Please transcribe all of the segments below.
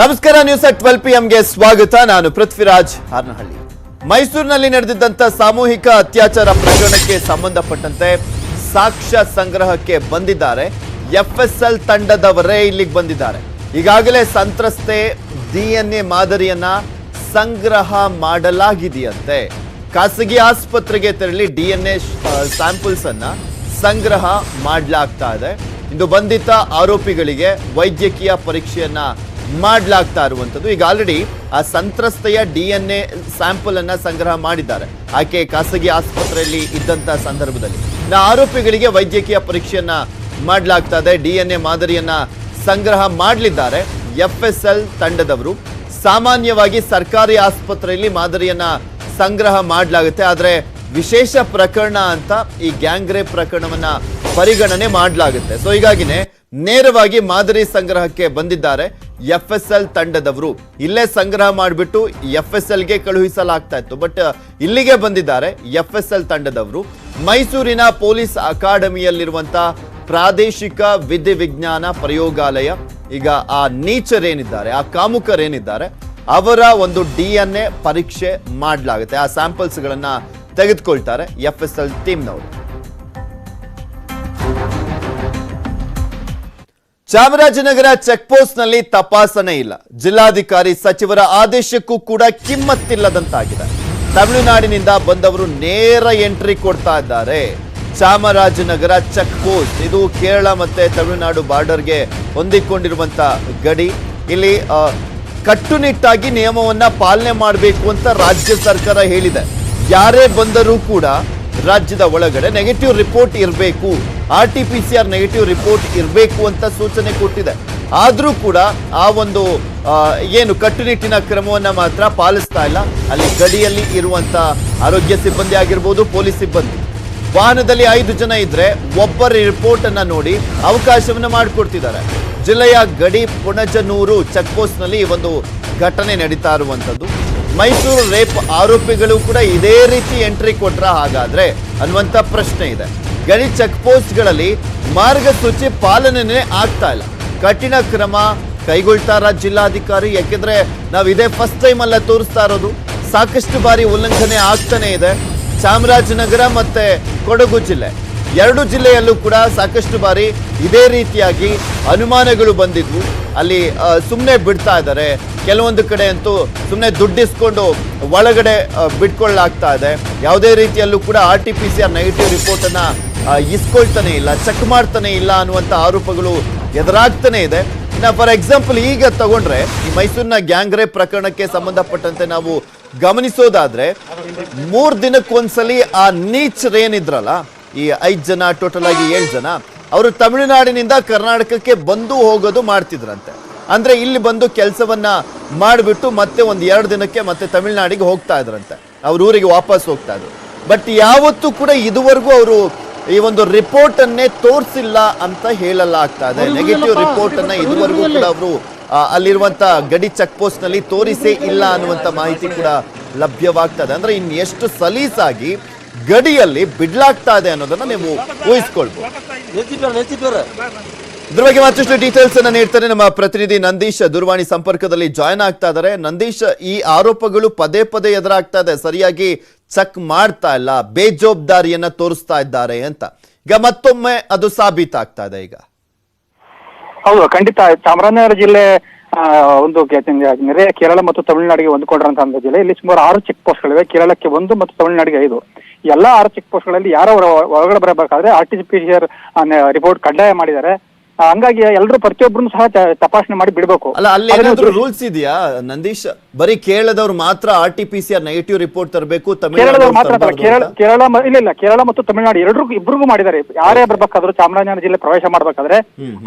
ನಮಸ್ಕಾರ, news at twelve P ಎಂಗೆ ಸ್ವಾಗತ. ನಾನು ಪೃಥ್ವಿರಾಜ್ ಹಾರ್ನಹಳ್ಳಿ. ಮೈಸೂರಿನಲ್ಲಿ ನಡೆದಿದ್ದಂಥ ಸಾಮೂಹಿಕ ಅತ್ಯಾಚಾರ ಪ್ರಕರಣಕ್ಕೆ ಸಂಬಂಧಪಟ್ಟಂತೆ ಸಾಕ್ಷ್ಯ ಸಂಗ್ರಹಕ್ಕೆ ಬಂದಿದ್ದಾರೆ. ಎಫ್ಎಸ್ಎಲ್ ತಂಡದವರೇ ಇಲ್ಲಿಗೆ ಬಂದಿದ್ದಾರೆ. ಈಗಾಗಲೇ ಸಂತ್ರಸ್ತೆ ಡಿಎನ್ಎ ಮಾದರಿಯನ್ನ ಸಂಗ್ರಹ ಮಾಡಲಾಗಿದೆಯಂತೆ. ಖಾಸಗಿ ಆಸ್ಪತ್ರೆಗೆ ತೆರಳಿ ಡಿಎನ್ಎ ಸ್ಯಾಂಪಲ್ಸ್ ಅನ್ನ ಸಂಗ್ರಹ ಮಾಡಲಾಗ್ತಾ ಇದೆ. ಇಂದು ಬಂಧಿತ ಆರೋಪಿಗಳಿಗೆ ವೈದ್ಯಕೀಯ ಪರೀಕ್ಷೆಯನ್ನ ಮಾಡಲಾಗ್ತಾ ಇರುವಂಥದ್ದು. ಈಗ ಆಲ್ರೆಡಿ ಆ ಸಂತ್ರಸ್ತೆಯ ಡಿ ಎನ್ ಎ ಸ್ಯಾಂಪಲ್ ಅನ್ನ ಸಂಗ್ರಹ ಮಾಡಿದ್ದಾರೆ. ಆಕೆ ಖಾಸಗಿ ಆಸ್ಪತ್ರೆಯಲ್ಲಿ ಇದ್ದಂತ ಸಂದರ್ಭದಲ್ಲಿ. ನಾ ಆರೋಪಿಗಳಿಗೆ ವೈದ್ಯಕೀಯ ಪರೀಕ್ಷೆಯನ್ನ ಮಾಡಲಾಗ್ತಾ ಇದೆ. ಡಿ ಎನ್ ಎ ಮಾದರಿಯನ್ನ ಸಂಗ್ರಹ ಮಾಡಲಿದ್ದಾರೆ. ಎಫ್ ಎಸ್ ಎಲ್ ತಂಡದವರು. ಸಾಮಾನ್ಯವಾಗಿ ಸರ್ಕಾರಿ ಆಸ್ಪತ್ರೆಯಲ್ಲಿ ಮಾದರಿಯನ್ನ ಸಂಗ್ರಹ ಮಾಡಲಾಗುತ್ತೆ. ಆದರೆ ವಿಶೇಷ ಪ್ರಕರಣ ಅಂತ ಈ ಗ್ಯಾಂಗ್ ರೇಪ್ ಪ್ರಕರಣವನ್ನ ಪರಿಗಣನೆ ಮಾಡಲಾಗುತ್ತೆ. ಸೊ ಹೀಗಾಗಿನೇ ನೇರವಾಗಿ ಮಾದರಿ ಸಂಗ್ರಹಕ್ಕೆ ಬಂದಿದ್ದಾರೆ. ಎಫ್ ಎಸ್ ಎಲ್ ತಂಡದವರು ಇಲ್ಲೇ ಸಂಗ್ರಹ ಮಾಡಿಬಿಟ್ಟು ಎಫ್ ಎಸ್ ಎಲ್ಗೆ ಕಳುಹಿಸಲಾಗ್ತಾ ಇತ್ತು. ಬಟ್ ಇಲ್ಲಿಗೆ ಬಂದಿದ್ದಾರೆ ಎಫ್ ಎಸ್ ಎಲ್ ತಂಡದವರು. ಮೈಸೂರಿನ ಪೊಲೀಸ್ ಅಕಾಡೆಮಿಯಲ್ಲಿರುವಂತ ಪ್ರಾದೇಶಿಕ ವಿಧಿ ವಿಜ್ಞಾನ ಪ್ರಯೋಗಾಲಯ, ಈಗ ಆ ನೀಚರೇನಿದ್ದಾರೆ ಆ ಕಾಮುಕರೇನಿದ್ದಾರೆ ಅವರ ಒಂದು ಡಿ ಎನ್ ಎ ಪರೀಕ್ಷೆ ಮಾಡಲಾಗುತ್ತೆ. ಆ ಸ್ಯಾಂಪಲ್ಸ್ ಗಳನ್ನ ತೆಗೆದುಕೊಳ್ತಾರೆ ಎಫ್ ಎಸ್ ಎಲ್ ಟೀಮ್ನವರು. ಚಾಮರಾಜನಗರ ಚೆಕ್ಪೋಸ್ಟ್ನಲ್ಲಿ ಪೋಸ್ಟ್ನಲ್ಲಿ ತಪಾಸಣೆ ಇಲ್ಲ. ಜಿಲ್ಲಾಧಿಕಾರಿ ಸಚಿವರ ಆದೇಶಕ್ಕೂ ಕೂಡ ಕಿಮ್ಮತ್ತಿಲ್ಲದಂತಾಗಿದೆ. ತಮಿಳುನಾಡಿನಿಂದ ಬಂದವರು ನೇರ ಎಂಟ್ರಿ ಕೊಡ್ತಾ ಇದ್ದಾರೆ. ಚಾಮರಾಜನಗರ ಚೆಕ್ ಪೋಸ್ಟ್ ಇದು ಕೇರಳ ಮತ್ತೆ ತಮಿಳುನಾಡು ಬಾರ್ಡರ್ಗೆ ಹೊಂದಿಕೊಂಡಿರುವಂತ ಗಡಿ. ಇಲ್ಲಿ ಕಟ್ಟುನಿಟ್ಟಾಗಿ ನಿಯಮವನ್ನ ಪಾಲನೆ ಮಾಡಬೇಕು ಅಂತ ರಾಜ್ಯ ಸರ್ಕಾರ ಹೇಳಿದೆ. ಯಾರೇ ಬಂದರೂ ಕೂಡ ರಾಜ್ಯದ ಒಳಗಡೆ ನೆಗೆಟಿವ್ ರಿಪೋರ್ಟ್ ಇರಬೇಕು. R T P C R negative report ಇರಬೇಕು ಅಂತ ಸೂಚನೆ ಕೊಟ್ಟಿದೆ. ಆದರೂ ಕೂಡ ಆ ಒಂದು ಏನು ಕಟ್ಟುನಿಟ್ಟಿನ ಕ್ರಮವನ್ನು ಮಾತ್ರ ಪಾಲಿಸ್ತಾ ಇಲ್ಲ. ಅಲ್ಲಿ ಗಡಿಯಲ್ಲಿ ಇರುವಂಥ ಆರೋಗ್ಯ ಸಿಬ್ಬಂದಿ ಆಗಿರ್ಬೋದು, ಪೊಲೀಸ್ ಸಿಬ್ಬಂದಿ. ವಾಹನದಲ್ಲಿ ಐದು ಜನ ಇದ್ರೆ ಒಬ್ಬರ ರಿಪೋರ್ಟನ್ನು ನೋಡಿ ಅವಕಾಶವನ್ನು ಮಾಡಿಕೊಡ್ತಿದ್ದಾರೆ. ಜಿಲ್ಲೆಯ ಗಡಿ ಪುಣಜನೂರು ಚೆಕ್ ಪೋಸ್ಟ್ನಲ್ಲಿ ಈ ಒಂದು ಘಟನೆ ನಡೀತಾ ಇರುವಂತದ್ದು. ಮೈಸೂರು ರೇಪ್ ಆರೋಪಿಗಳು ಕೂಡ ಇದೇ ರೀತಿ ಎಂಟ್ರಿ ಕೊಟ್ರ ಹಾಗಾದ್ರೆ ಅನ್ನುವಂತ ಪ್ರಶ್ನೆ ಇದೆ. ಗಡಿ ಚೆಕ್ ಪೋಸ್ಟ್ಗಳಲ್ಲಿ ಮಾರ್ಗಸೂಚಿ ಪಾಲನೆ ಆಗ್ತಾ ಇಲ್ಲ. ಕಠಿಣ ಕ್ರಮ ಕೈಗೊಳ್ತಾರ ಜಿಲ್ಲಾಧಿಕಾರಿ, ಯಾಕೆಂದ್ರೆ ನಾವು ಇದೇ ಫಸ್ಟ್ ಟೈಮ್ ಅಲ್ಲ ತೋರಿಸ್ತಾ ಇರೋದು. ಸಾಕಷ್ಟು ಬಾರಿ ಉಲ್ಲಂಘನೆ ಆಗ್ತಾನೆ ಇದೆ. ಚಾಮರಾಜನಗರ ಮತ್ತೆ ಕೊಡಗು ಜಿಲ್ಲೆ. ಎರಡು ಜಿಲ್ಲೆಯಲ್ಲೂ ಕೂಡ ಸಾಕಷ್ಟು ಬಾರಿ ಇದೇ ರೀತಿಯಾಗಿ ಅನುಮಾನಗಳು ಬಂದಿದ್ವು. ಅಲ್ಲಿ ಸುಮ್ಮನೆ ಬಿಡ್ತಾ ಇದ್ದಾರೆ. ಕೆಲವೊಂದು ಕಡೆ ಅಂತೂ ಸುಮ್ಮನೆ ದುಡ್ಡಿಸ್ಕೊಂಡು ಒಳಗಡೆ ಬಿಟ್ಕೊಳ್ಳಾಗ್ತಾ ಇದೆ. ಯಾವುದೇ ರೀತಿಯಲ್ಲೂ ಕೂಡ R T P C R negative ರಿಪೋರ್ಟನ್ನು ಇಸ್ಕೊಳ್ತಾನೆ ಇಲ್ಲ, ಚೆಕ್ ಮಾಡ್ತಾನೆ ಇಲ್ಲ ಅನ್ನುವಂಥ ಆರೋಪಗಳು ಎದುರಾಗ್ತಾನೆ ಇದೆ. ಇನ್ನು ಫಾರ್ ಎಕ್ಸಾಂಪಲ್ ಈಗ ತಗೊಂಡ್ರೆ ಈ ಮೈಸೂರಿನ ಗ್ಯಾಂಗ್ ಪ್ರಕರಣಕ್ಕೆ ಸಂಬಂಧಪಟ್ಟಂತೆ ನಾವು ಗಮನಿಸೋದಾದ್ರೆ ಮೂರು ದಿನಕ್ಕೊಂದ್ಸಲಿ ಆ ನೀಚರೇನಿದ್ರಲ್ಲ ಈ ಐದು ಜನ ಟೋಟಲ್ ಆಗಿ ಏಳು ಜನ ಅವರು ತಮಿಳುನಾಡಿನಿಂದ ಕರ್ನಾಟಕಕ್ಕೆ ಬಂದು ಹೋಗೋದು ಮಾಡ್ತಿದ್ರಂತೆ. ಅಂದ್ರೆ ಇಲ್ಲಿ ಬಂದು ಕೆಲಸವನ್ನ ಮಾಡಿಬಿಟ್ಟು ಮತ್ತೆ ಒಂದು ಎರಡು ದಿನಕ್ಕೆ ಮತ್ತೆ ತಮಿಳುನಾಡಿಗೆ ಹೋಗ್ತಾ ಇದ್ರಂತೆ. ಅವ್ರ ಊರಿಗೆ ವಾಪಸ್ ಹೋಗ್ತಾ ಇದ್ರು. ಬಟ್ ಯಾವತ್ತೂ ಕೂಡ ಇದುವರೆಗೂ ಅವರು ಈ ಒಂದು ರಿಪೋರ್ಟ್ ಅನ್ನೇ ತೋರಿಸಿಲ್ಲ ಅಂತ ಹೇಳಲಾಗ್ತಾ ಇದೆ. ನೆಗೆಟಿವ್ ರಿಪೋರ್ಟ್ ಅನ್ನ ಇದುವರೆಗೂ ಕೂಡ ಅವರು ಅಲ್ಲಿರುವಂತ ಗಡಿ ಚೆಕ್ ಪೋಸ್ಟ್ನಲ್ಲಿ ತೋರಿಸೇ ಇಲ್ಲ ಅನ್ನುವಂತ ಮಾಹಿತಿ ಕೂಡ ಲಭ್ಯವಾಗ್ತದೆ ಅಂದ್ರೆ ಇನ್ನು ಎಷ್ಟು ಸಲೀಸಾಗಿ ಗಡಿಯಲ್ಲಿ ಬಿಡ್ಲಾಗ್ತಾ ಇದೆ ಅನ್ನೋದನ್ನ ನೀವು ಊಹಿಸ್ಕೊಳ್ಬಹುದು ಇದ್ರ ಬಗ್ಗೆ ಮತ್ತಷ್ಟು ಡೀಟೇಲ್ಸ್ ಅನ್ನ ನೀಡ್ತಾರೆ ನಮ್ಮ ಪ್ರತಿನಿಧಿ ನಂದೀಶ್ ದೂರವಾಣಿ ಸಂಪರ್ಕದಲ್ಲಿ ಜಾಯ್ನ್ ಆಗ್ತಾ ಇದ್ದಾರೆ ನಂದೀಶ್ ಈ ಆರೋಪಗಳು ಪದೇ ಪದೇ ಎದುರಾಗ್ತಾ ಇದೆ. ಸರಿಯಾಗಿ ಚೆಕ್ ಮಾಡ್ತಾ ಇಲ್ಲ. ಬೇಜವಾಬ್ದಾರಿಯನ್ನ ತೋರಿಸ್ತಾ ಇದ್ದಾರೆ ಅಂತ. ಈಗ ಮತ್ತೊಮ್ಮೆ ಅದು ಸಾಬೀತಾಗ್ತಾ ಇದೆ ಈಗ. ಹೌದು ಖಂಡಿತ. ಚಾಮರಾಜನಗರ ಜಿಲ್ಲೆ ಒಂದು ನೆರೆಯ ಕೇರಳ ಮತ್ತು ತಮಿಳುನಾಡಿಗೆ ಹೊಂದಿಕೊಂಡಿರುವಂತಹ ಜಿಲ್ಲೆ. ಇಲ್ಲಿ ಸುಮಾರು ಆರು ಚೆಕ್ ಪೋಸ್ಟ್ಗಳಿವೆ ಕೇರಳಕ್ಕೆ ಒಂದು ಮತ್ತು ತಮಿಳುನಾಡಿಗೆ ಐದು. ಎಲ್ಲಾ ಆರು ಚೆಕ್ ಪೋಸ್ಟ್ಗಳಲ್ಲಿ ಯಾರೋ ಒಳಗಡೆ ಬರಬೇಕಾದ್ರೆ R T P C R report ಕಡ್ಡಾಯ ಮಾಡಿದ್ದಾರೆ. ಹಂಗಾಗಿ ಎಲ್ಲರೂ ಪ್ರತಿಯೊಬ್ಬರನ್ನು ಸಹ ತಪಾಸಣೆ ಮಾಡಿ ಬಿಡಬೇಕು. ಅಲ್ಲ ಅಲ್ಲಿ ಏನಾದ್ರೂ ರೂಲ್ಸ್ ಇದೆಯಾ? ನಂದೀಶ್ ಬರೀ ಕೇರಳದವ್ರು ಮಾತ್ರ R T P C R negative report ತರಬೇಕು ಕೇರಳದವ್ರು ಮಾತ್ರ ಅಲ್ಲ, ಕೇರಳ ಕೇರಳ ಇಲ್ಲ ಇಲ್ಲ ಕೇರಳ ಮತ್ತು ತಮಿಳುನಾಡು ಎರಡರಿಗೂ ಇಬ್ಬರಿಗೂ ಮಾಡಿದ್ದಾರೆ. ಯಾರೇ ಬರ್ಬೇಕಾದ್ರೂ ಚಾಮರಾಜನಗರ ಜಿಲ್ಲೆ ಪ್ರವೇಶ ಮಾಡಬೇಕಾದ್ರೆ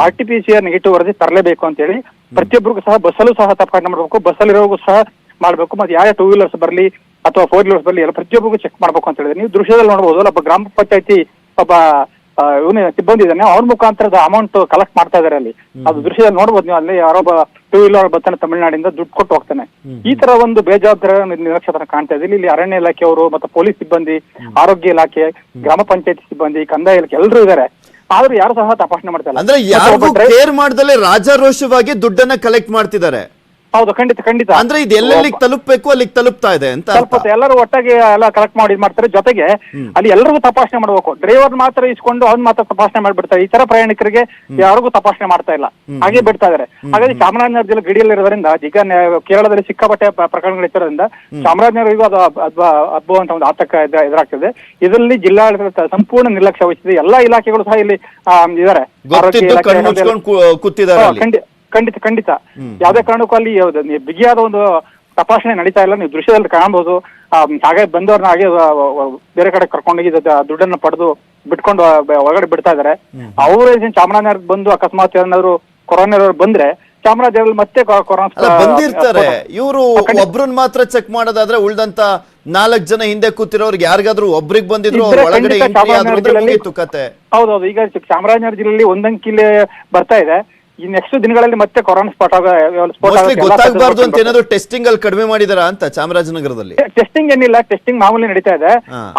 R T P C R negative ವರದಿ ತರಲೇಬೇಕು ಅಂತ ಹೇಳಿ ಪ್ರತಿಯೊಬ್ಬರಿಗೂ ಸಹ ಬಸ್ಸಲ್ಲೂ ಸಹ ತಪಾಸಣೆ ಮಾಡಬೇಕು ಬಸ್ಸಲ್ಲಿರೋರ್ಗೂ ಸಹ ಮಾಡಬೇಕು. ಮತ್ತೆ ಯಾವ ಟೂ ವೀಲರ್ಸ್ ಬರಲಿ ಅಥವಾ ಫೋರ್ ವೀಲರ್ಸ್ ಬರಲಿ ಎಲ್ಲ ಪ್ರತಿಯೊಬ್ಬರಿಗೂ ಚೆಕ್ ಮಾಡ್ಬೇಕು ಅಂತ ಹೇಳಿದ್ರೆ. ನೀವು ದೃಶ್ಯದಲ್ಲಿ ನೋಡಬಹುದು ಒಬ್ಬ ಗ್ರಾಮ ಪಂಚಾಯತಿ ಒಬ್ಬ ಇವನು ಸಿಬ್ಬಂದಿ ಇದ್ದಾನೆ ಅವ್ರ ಮುಖಾಂತರದ ಅಮೌಂಟ್ ಕಲೆಕ್ಟ್ ಮಾಡ್ತಾ ಇದಾರೆ ಅಲ್ಲಿ. ಅದು ದೃಶ್ಯದಲ್ಲಿ ನೋಡ್ಬೋದು ನೀವು ಅಲ್ಲಿ ಯಾರೊಬ್ಬ ಟೂ ವೀಲರ್ ಬರ್ತಾನೆ ತಮಿಳುನಾಡಿಂದ ದುಡ್ಡು ಕೊಟ್ಟು ಹೋಗ್ತಾನೆ. ಈ ತರ ಒಂದು ಬೇಜವಾಬ್ದಾರ ನಿರ್ಲಕ್ಷ್ಯತನ ಕಾಣ್ತಾ ಇದೆ. ಇಲ್ಲಿ ಅರಣ್ಯ ಇಲಾಖೆಯವರು ಮತ್ತೆ ಪೊಲೀಸ್ ಸಿಬ್ಬಂದಿ ಆರೋಗ್ಯ ಇಲಾಖೆ ಗ್ರಾಮ ಪಂಚಾಯತ್ ಸಿಬ್ಬಂದಿ ಕಂದಾಯ ಇಲಾಖೆ ಎಲ್ಲರೂ ಇದಾರೆ. ಆದ್ರೂ ಯಾರು ಸಹ ತಪಾಸಣೆ ಮಾಡ್ತಾ ಇಲ್ಲ. ಅಂದ್ರೆ ಕೇರ್ ಮಾಡ್ದಲೆ ರಾಜಾರೋಷವಾಗಿ ದುಡ್ಡನ್ನ ಕಲೆಕ್ಟ್ ಮಾಡ್ತಿದ್ದಾರೆ. ಹೌದು ಖಂಡಿತ ಖಂಡಿತ. ಅಂದ್ರೆ ಇದು ಎಲ್ಲೆಲ್ಲಿಗೆ ತಲುಪಬೇಕು ಅಲ್ಲಿಗೆ ತಲುಪ್ತಾ ಇದೆ ಅಂತ ಸ್ವಲ್ಪ. ಎಲ್ಲರೂ ಒಟ್ಟಾಗಿ ಎಲ್ಲ ಕಲೆಕ್ಟ್ ಮಾಡಿ ಇದ್ ಮಾಡ್ತಾರೆ. ಜೊತೆಗೆ ಅಲ್ಲಿ ಎಲ್ಲರಿಗೂ ತಪಾಸಣೆ ಮಾಡ್ಬೇಕು. ಡ್ರೈವರ್ ಮಾತ್ರ ಇಸ್ಕೊಂಡು ಅವ್ನ್ ಮಾತ್ರ ತಪಾಸಣೆ ಮಾಡ್ಬಿಡ್ತಾರೆ ಈ ತರ ಪ್ರಯಾಣಿಕರಿಗೆ ಯಾರಿಗೂ ತಪಾಸಣೆ ಮಾಡ್ತಾ ಇಲ್ಲ. ಹಾಗೆ ಬಿಡ್ತಾ ಇದಾರೆ ಹಾಗಾಗಿ ಚಾಮರಾಜನಗರ ಜಿಲ್ಲೆ ಗಡಿಯಲ್ಲಿರೋದ್ರಿಂದ ಈಗ ಕೇರಳದಲ್ಲಿ ಸಿಕ್ಕಾಪಟ್ಟೆ ಪ್ರಕರಣಗಳಿರೋದ್ರಿಂದ ಚಾಮರಾಜನಗರಿಗೂ ಅದು ಹಬ್ಬ- ಹಬ್ಬ ಹಬ್ಬ ಒಂದು ಆತಂಕ ಎದ- ಎದುರಾಗ್ತದೆ. ಇದರಲ್ಲಿ ಜಿಲ್ಲಾಡಳಿತ ಸಂಪೂರ್ಣ ನಿರ್ಲಕ್ಷ್ಯ ವಹಿಸಿದೆ. ಎಲ್ಲಾ ಇಲಾಖೆಗಳು ಸಹ ಇಲ್ಲಿ ಇದಾರೆ ಕೂತಿದ್ದಾರೆ ಖಂಡಿತ ಖಂಡಿತ. ಯಾವ್ದೇ ಕಾರಣಕ್ಕೂ ಅಲ್ಲಿ ಯಾವ್ದು ಬಿಗಿಯಾದ ಒಂದು ತಪಾಸಣೆ ನಡೀತಾ ಇಲ್ಲ ನೀವು ದೃಶ್ಯದಲ್ಲಿ ಕಾಣಬಹುದು. ಆ, ಹಾಗೆ ಬಂದವ್ರನ್ನ ಹಾಗೆ ಬೇರೆ ಕಡೆ ಕರ್ಕೊಂಡೋಗಿ ದುಡ್ಡನ್ನ ಪಡೆದು ಬಿಟ್ಕೊಂಡು ಒಳಗಡೆ ಬಿಡ್ತಾ ಇದಾರೆ. ಅವರು ಚಾಮರಾಜನಗರ್ ಬಂದು ಅಕಸ್ಮಾತ್ ಏನಾದ್ರು ಕೊರೋನಾ ಬಂದ್ರೆ ಚಾಮರಾಜನಗರದಲ್ಲಿ ಮತ್ತೆ ಕೊರೋನಾ ಬಂದಿರ್ತಾರೆ. ಇವರು ಒಬ್ರನ್ ಮಾತ್ರ ಚೆಕ್ ಮಾಡೋದಾದ್ರೆ ಉಳ್ದಂತ ನಾಲ್ಕ್ ಜನ ಹಿಂದೆ ಕೂತಿರೋರ್ಗೆ ಯಾರಿಗಾದ್ರೂ ಒಬ್ರಿಗೆ ಬಂದಿದ್ರು ಒಳಗಡೆ ಕತೆ. ಹೌದೌದು ಈಗ ಚಾಮರಾಜನಗರ ಜಿಲ್ಲೆಯಲ್ಲಿ ಒಂದಂಕಿಲೆ ಬರ್ತಾ ಇದೆ. ಈ ನೆಕ್ಸ್ಟ್ ದಿನಗಳಲ್ಲಿ ಮತ್ತೆ ಕೊರೋನಾ ಸ್ಪಾಟ್ ಆಗ ಮೋಸ್ಟ್ಲಿ ಗೊತ್ತಾಗಬಾರ್ದು ಅಂತ ಏನಾದ್ರು ಟೆಸ್ಟಿಂಗ್ ಅಲ್ಲಿ ಕಡಿಮೆ ಮಾಡಿದಾರ ಅಂತ ಚಾಮರಾಜನಗರದಲ್ಲಿ? ಟೆಸ್ಟಿಂಗ್ ಏನಿಲ್ಲ ಟೆಸ್ಟಿಂಗ್ ಮಾಮೂಲಿ ನಡೀತಾ ಇದೆ.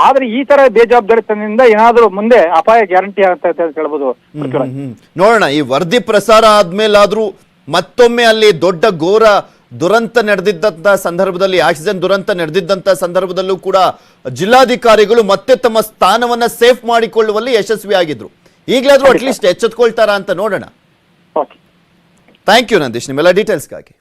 ಆದ್ರೆ ಈ ತರ ಬೇಜವಾಬ್ದಾರಿತನದಿಂದ ಏನಾದ್ರೂ ಮುಂದೆ ಅಪಾಯ ಗ್ಯಾರಂಟಿ ಆಗುತ್ತೆ ಅಂತ ಹೇಳ್ಬೋದು ನೋಡೋಣ ಈ ವರದಿ ಪ್ರಸಾರ ಆದ್ಮೇಲಾದ್ರೂ ಮತ್ತೊಮ್ಮೆ ಅಲ್ಲಿ ದೊಡ್ಡ ಘೋರ ದುರಂತ ನಡೆದಿದ್ದಂತ ಸಂದರ್ಭದಲ್ಲಿ ಆಕ್ಸಿಜನ್ ದುರಂತ ನಡೆದಿದ್ದಂತ ಸಂದರ್ಭದಲ್ಲೂ ಕೂಡ ಜಿಲ್ಲಾಧಿಕಾರಿಗಳು ಮತ್ತೆ ತಮ್ಮ ಸ್ಥಾನವನ್ನ ಸೇಫ್ ಮಾಡಿಕೊಳ್ಳುವಲ್ಲಿ ಯಶಸ್ವಿಯಾಗಿದ್ರು. ಈಗಲಾದ್ರೂ ಅಟ್ಲೀಸ್ಟ್ ಎಚ್ಚೆತ್ಕೊಳ್ತಾರಾ ಅಂತ ನೋಡೋಣ. ಓಕೆ ಥ್ಯಾಂಕ್ ಯು ನಂದೀಶ್ ನಿಮ್ಮೆಲ್ಲ ಡೀಟೇಲ್ಸ್ಗಾಗಿ